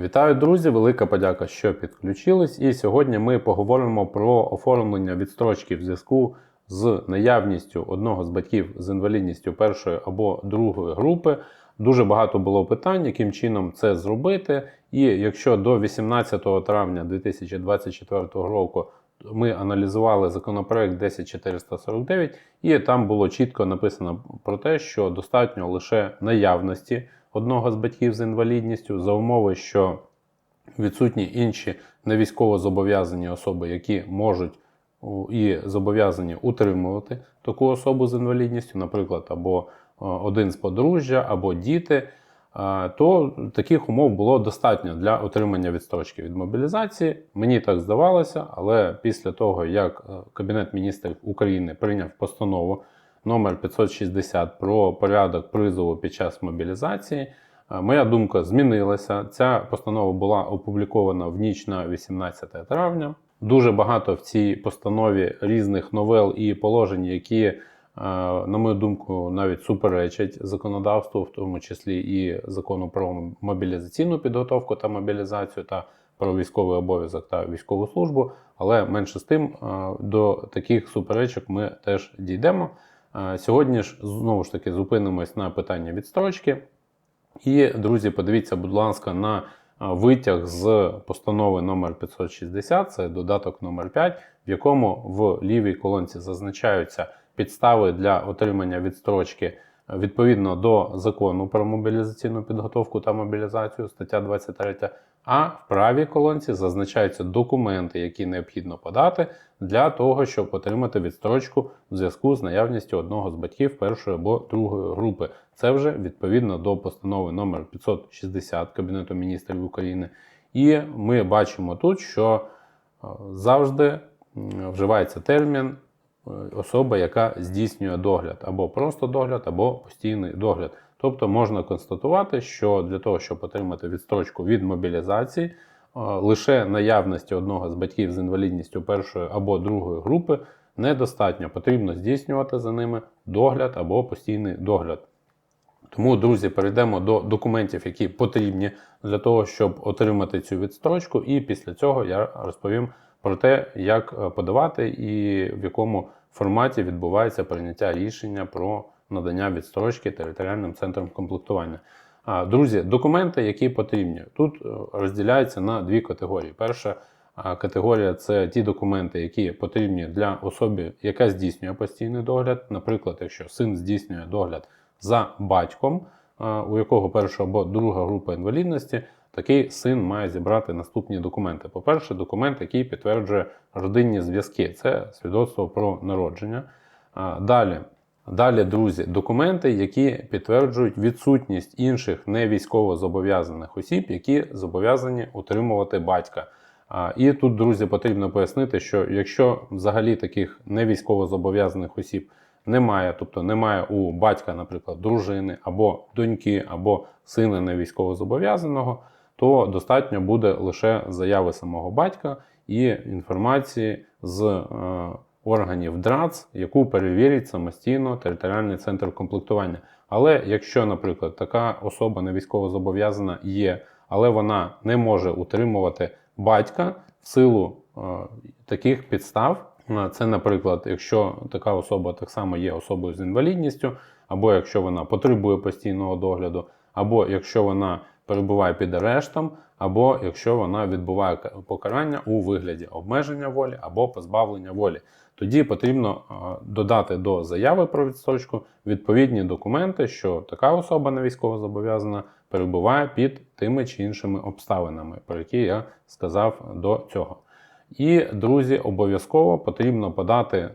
Вітаю, друзі! Велика подяка, що підключились. І сьогодні ми поговоримо про оформлення відстрочки в зв'язку з наявністю одного з батьків з інвалідністю першої або другої групи. Дуже багато було питань, яким чином це зробити. І якщо до 18 травня 2024 року ми аналізували законопроект 10449, і там було чітко написано про те, що достатньо лише наявності одного з батьків з інвалідністю за умови, що відсутні інші невійськово зобов'язані особи, які можуть і зобов'язані утримувати таку особу з інвалідністю, наприклад, або е, один з подружжя, або діти. То таких умов було достатньо для отримання відстрочки від мобілізації. Мені так здавалося, але після того, як е, Кабінет міністрів України прийняв постанову номер 560 про порядок призову під час мобілізації. Е, Моя думка змінилася. Ця постанова була опублікована в ніч на 18 травня. Дуже багато в цій постанові різних новел і положень, які, е, на мою думку, навіть суперечать законодавству, в тому числі і закону про мобілізаційну підготовку та мобілізацію та про військовий обов'язок та військову службу. Але менше з тим е, до таких суперечок ми теж дійдемо. Сьогодні ж знову ж таки зупинимось на питання відстрочки. І, друзі, подивіться, будь ласка, на витяг з постанови номер 560, це додаток номер 5, в якому в лівій колонці зазначаються підстави для отримання відстрочки відповідно до закону про мобілізаційну підготовку та мобілізацію, стаття 23. А в правій колонці зазначаються документи, які необхідно подати для того, щоб отримати відстрочку в зв'язку з наявністю одного з батьків першої або другої групи. Це вже відповідно до постанови номер 560 Кабінету міністрів України. І ми бачимо тут, що е, завжди вживається термін особа, яка здійснює догляд, або просто догляд, або постійний догляд. Тобто можна констатувати, що для того, щоб отримати відстрочку від мобілізації, е, лише наявності одного з батьків з інвалідністю першої або другої групи недостатньо. Потрібно здійснювати за ними догляд або постійний догляд. Тому, друзі, перейдемо до документів, які потрібні для того, щоб отримати цю відстрочку. І після цього я розповім про те, як е, подавати і в якому форматі відбувається прийняття рішення про надання відстрочки територіальним центром комплектування. А, Друзі, документи, які потрібні, тут е, розділяються на дві категорії. Перша категорія це ті документи, які потрібні для особи, яка здійснює постійний догляд. Наприклад, якщо син здійснює догляд за батьком, у якого перша або друга група інвалідності, такий син має зібрати наступні документи. По-перше, документ, який підтверджує родинні зв'язки, це свідоцтво про народження. Далі, далі, друзі, документи, які підтверджують відсутність інших невійськово зобов'язаних осіб, які зобов'язані утримувати батька. І тут, друзі, потрібно пояснити, що якщо взагалі таких невійськово зобов'язаних осіб немає, тобто немає у батька, наприклад, дружини або доньки, або сина невійськовозобов'язаного, то достатньо буде лише заяви самого батька і інформації з е, органів ДРАЦ, яку перевірить самостійно територіальний центр комплектування. Але якщо, наприклад, така особа невійськовозобов'язана є, але вона не може утримувати батька в силу е, таких підстав, Е, це, наприклад, якщо така особа так само є особою з інвалідністю, або якщо вона потребує постійного догляду, або якщо вона перебуває під арештом, або якщо вона відбуває покарання у вигляді обмеження волі або позбавлення волі. Тоді потрібно е, додати до заяви про відстрочку відповідні документи, що така особа не військово зобов'язана перебуває під тими чи іншими обставинами, про які я сказав до цього. І, друзі, обов'язково потрібно подати е,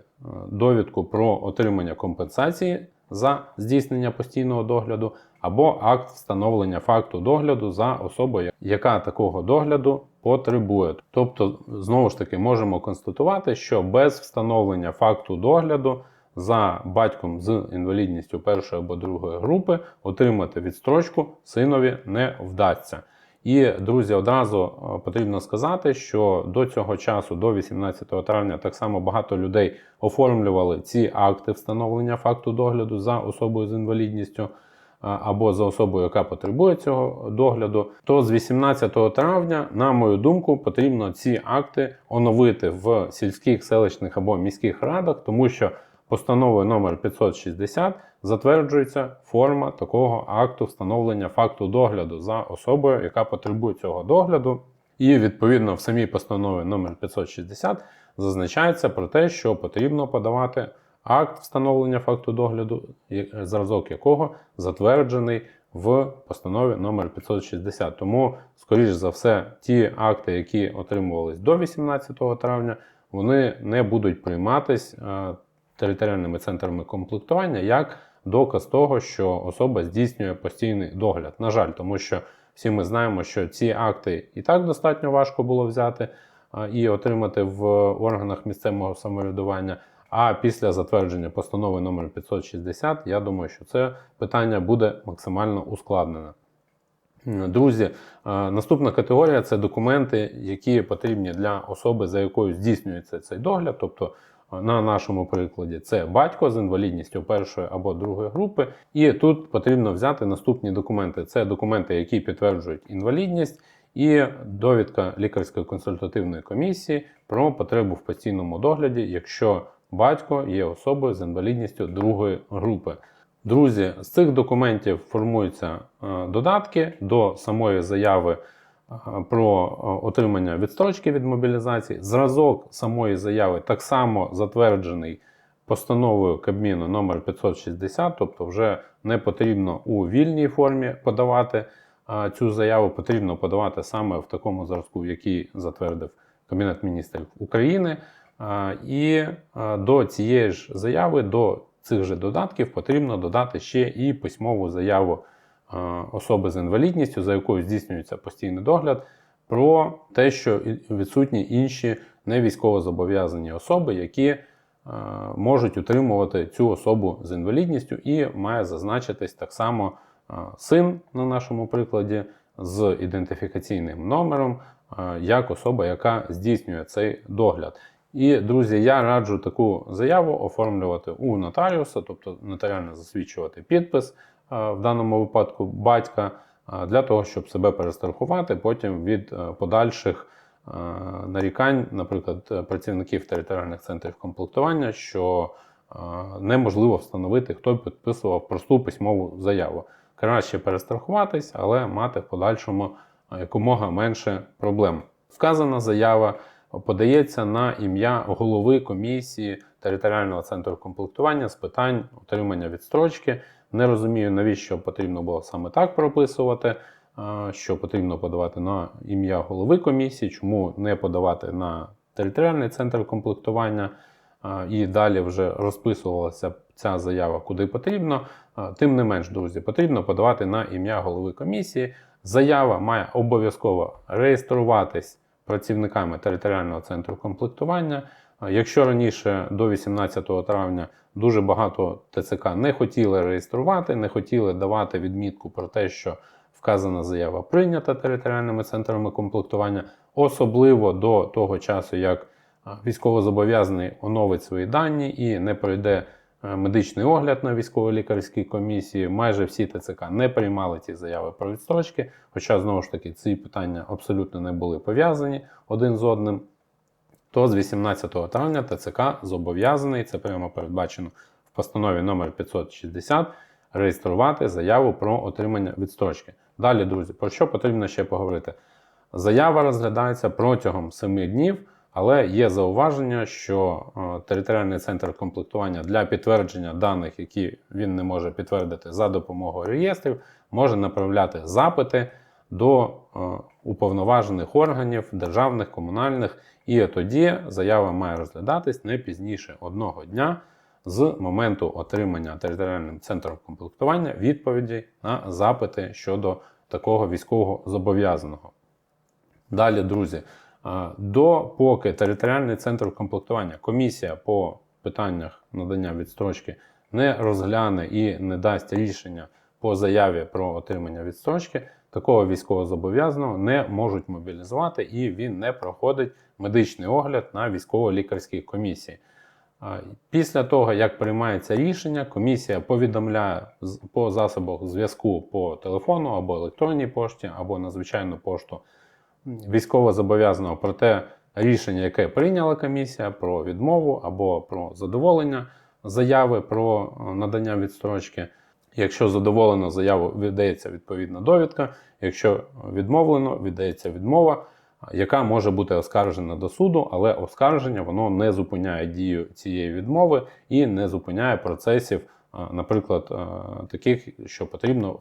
довідку про отримання компенсації за здійснення постійного догляду або акт встановлення факту догляду за особою, яка такого догляду потребує. Тобто, знову ж таки, можемо констатувати, що без встановлення факту догляду за батьком з інвалідністю першої або другої групи отримати відстрочку синові не вдасться. І, друзі, одразу е, потрібно сказати, що до цього часу, до 18 травня, так само багато людей оформлювали ці акти встановлення факту догляду за особою з інвалідністю. Або за особою, яка потребує цього догляду, то з 18 травня, на мою думку, потрібно ці акти оновити в сільських, селищних або міських радах, тому що постановою номер 560 затверджується форма такого акту встановлення факту догляду за особою, яка потребує цього догляду. І відповідно в самій постанові номер 560 зазначається про те, що потрібно подавати акт встановлення факту догляду, зразок якого затверджений в постанові номер 560. Тому, скоріш за все, ті акти, які отримувались до 18 травня, вони не будуть прийматись е, територіальними центрами комплектування як доказ того, що особа здійснює постійний догляд. На жаль, тому що всі ми знаємо, що ці акти і так достатньо важко було взяти і отримати в органах місцевого самоврядування. А після затвердження постанови номер 560, я думаю, що це питання буде максимально ускладнене. Друзі, е, наступна категорія це документи, які потрібні для особи, за якою здійснюється цей догляд. Тобто, е, на нашому прикладі, це батько з інвалідністю першої або другої групи. І тут потрібно взяти наступні документи: це документи, які підтверджують інвалідність, і довідка лікарської консультативної комісії про потребу в постійному догляді, якщо батько є особою з інвалідністю другої групи. Друзі, з цих документів формуються е, додатки до самої заяви е, про е, отримання відстрочки від мобілізації. Зразок самої заяви так само затверджений постановою Кабміну номер 560, тобто вже не потрібно у вільній формі подавати цю заяву, потрібно подавати саме в такому зразку, який затвердив Кабінет міністрів України. І до цієї ж заяви, до цих же додатків потрібно додати ще і письмову заяву особи з інвалідністю, за якою здійснюється постійний догляд, про те, що відсутні інші невійськовозобов'язані особи, які можуть утримувати цю особу з інвалідністю, і має зазначитись так само син на нашому прикладі з ідентифікаційним номером, як особа, яка здійснює цей догляд. І, друзі, я раджу таку заяву оформлювати у нотаріуса, тобто нотаріально засвідчувати підпис е, в даному випадку батька, е, для того, щоб себе перестрахувати потім від е, подальших нарікань, наприклад, працівників територіальних центрів комплектування, що неможливо встановити, хто підписував просту письмову заяву. Краще перестрахуватись, але мати в подальшому якомога менше проблем. Вказана заява подається на ім'я голови комісії територіального центру комплектування з питань отримання відстрочки. Не розумію, навіщо потрібно було саме так прописувати, що потрібно подавати на ім'я голови комісії, чому не подавати на територіальний центр комплектування. І далі вже розписувалася ця заява куди потрібно. Тим не менш, друзі, потрібно подавати на ім'я голови комісії. Заява має обов'язково реєструватись працівниками територіального центру комплектування. Якщо раніше до 18 травня дуже багато ТЦК не хотіли реєструвати, не хотіли давати відмітку про те, що вказана заява прийнята територіальними центрами комплектування, особливо до того часу, як військовозобов'язаний оновить свої дані і не пройде медичний огляд на військово-лікарській комісії. Майже всі ТЦК не приймали ці заяви про відстрочки, хоча знову ж таки ці питання абсолютно не були пов'язані один з одним. То з 18 травня ТЦК зобов'язаний, це прямо передбачено в постанові номер 560, реєструвати заяву про отримання відстрочки. Далі, друзі, про що потрібно ще поговорити? Заява розглядається протягом 7 днів, але є зауваження, що е, територіальний центр комплектування для підтвердження даних, які він не може підтвердити за допомогою реєстрів, може направляти запити до е, уповноважених органів державних, комунальних, і тоді заява має розглядатись не пізніше одного дня з моменту отримання територіальним центром комплектування відповіді на запити щодо такого військового зобов'язаного. Далі, друзі, допоки територіальний центр комплектування, комісія по питаннях надання відстрочки не розгляне і не дасть рішення по заяві про отримання відстрочки, такого військовозобов'язаного не можуть мобілізувати і він не проходить медичний огляд на військово-лікарській комісії. Після того, як приймається рішення, комісія повідомляє по засобах зв'язку по телефону або електронній пошті, або на звичайну пошту військовозобов'язаного про те рішення, яке прийняла комісія, про відмову або про задоволення заяви про е, надання відстрочки. Якщо задоволено заяву, віддається відповідна довідка. Якщо відмовлено, віддається відмова, яка може бути оскаржена до суду, але оскарження воно не зупиняє дію цієї відмови і не зупиняє процесів, е, наприклад, е, таких, що потрібно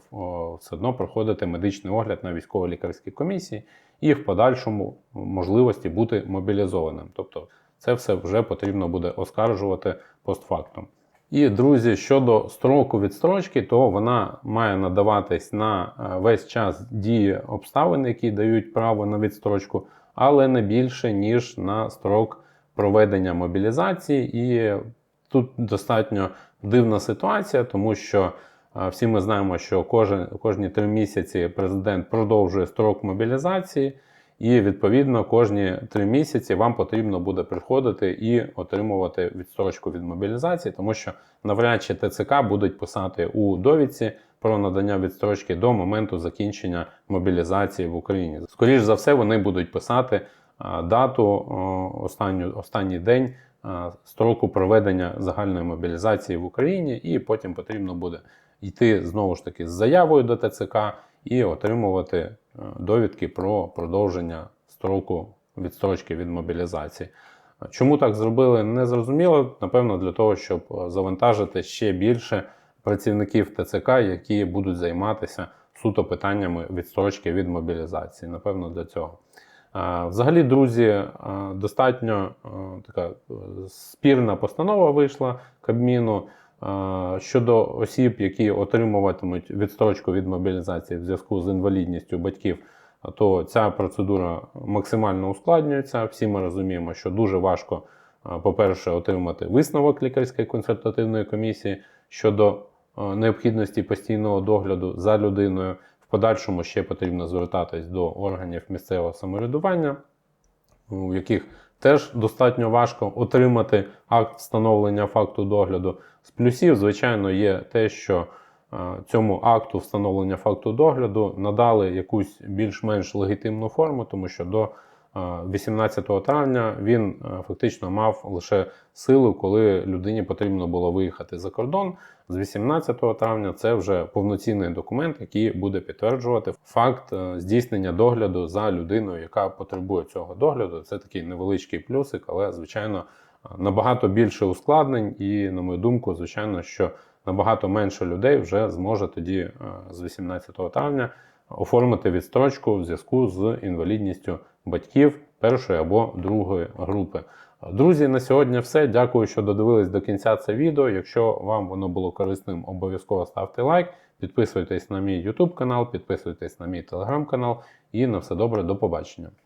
все одно проходити медичний огляд на військово-лікарській комісії і в подальшому можливості бути мобілізованим. Тобто це все вже потрібно буде оскаржувати постфактум. І, друзі, щодо строку відстрочки, то вона має надаватись на е, весь час дії обставин, які дають право на відстрочку, але не більше, ніж на строк проведення мобілізації. І тут достатньо дивна ситуація, тому що всі ми знаємо, що кожен, кожні три місяці президент продовжує строк мобілізації. І відповідно кожні три місяці вам потрібно буде приходити і отримувати відстрочку від мобілізації, тому що навряд чи ТЦК будуть писати у довідці про надання відстрочки до моменту закінчення мобілізації в Україні. Скоріше за все, вони будуть писати дату останню, останній день строку проведення загальної мобілізації в Україні, і потім потрібно буде йти знову ж таки з заявою до ТЦК і отримувати е, довідки про продовження строку відстрочки від мобілізації. Чому так зробили, не зрозуміло. Напевно, для того, щоб е, завантажити ще більше працівників ТЦК, які будуть займатися суто питаннями відстрочки від мобілізації. Напевно, для цього. Е, Взагалі, друзі, достатньо така спірна постанова вийшла Кабміну. Щодо осіб, які отримуватимуть відстрочку від мобілізації в зв'язку з інвалідністю батьків, то ця процедура максимально ускладнюється. Всі ми розуміємо, що дуже важко, по-перше, отримати висновок лікарської консультативної комісії щодо необхідності постійного догляду за людиною. В подальшому ще потрібно звертатись до органів місцевого самоврядування, у яких теж достатньо важко отримати акт встановлення факту догляду. З плюсів, звичайно, є те, що е, цьому акту встановлення факту догляду надали якусь більш-менш легітимну форму, тому що до е, 18 травня він е, фактично мав лише силу, коли людині потрібно було виїхати за кордон. З 18 травня це вже повноцінний документ, який буде підтверджувати факт е, здійснення догляду за людиною, яка потребує цього догляду. Це такий невеличкий плюсик, але звичайно набагато більше ускладнень, і, на мою думку, звичайно, що набагато менше людей вже зможе тоді е, з 18 травня оформити відстрочку в зв'язку з інвалідністю батьків першої або другої групи. Друзі, на сьогодні все. Дякую, що додивились до кінця це відео. Якщо вам воно було корисним, обов'язково ставте лайк, підписуйтесь на мій YouTube канал, підписуйтесь на мій телеграм канал і на все добре, до побачення.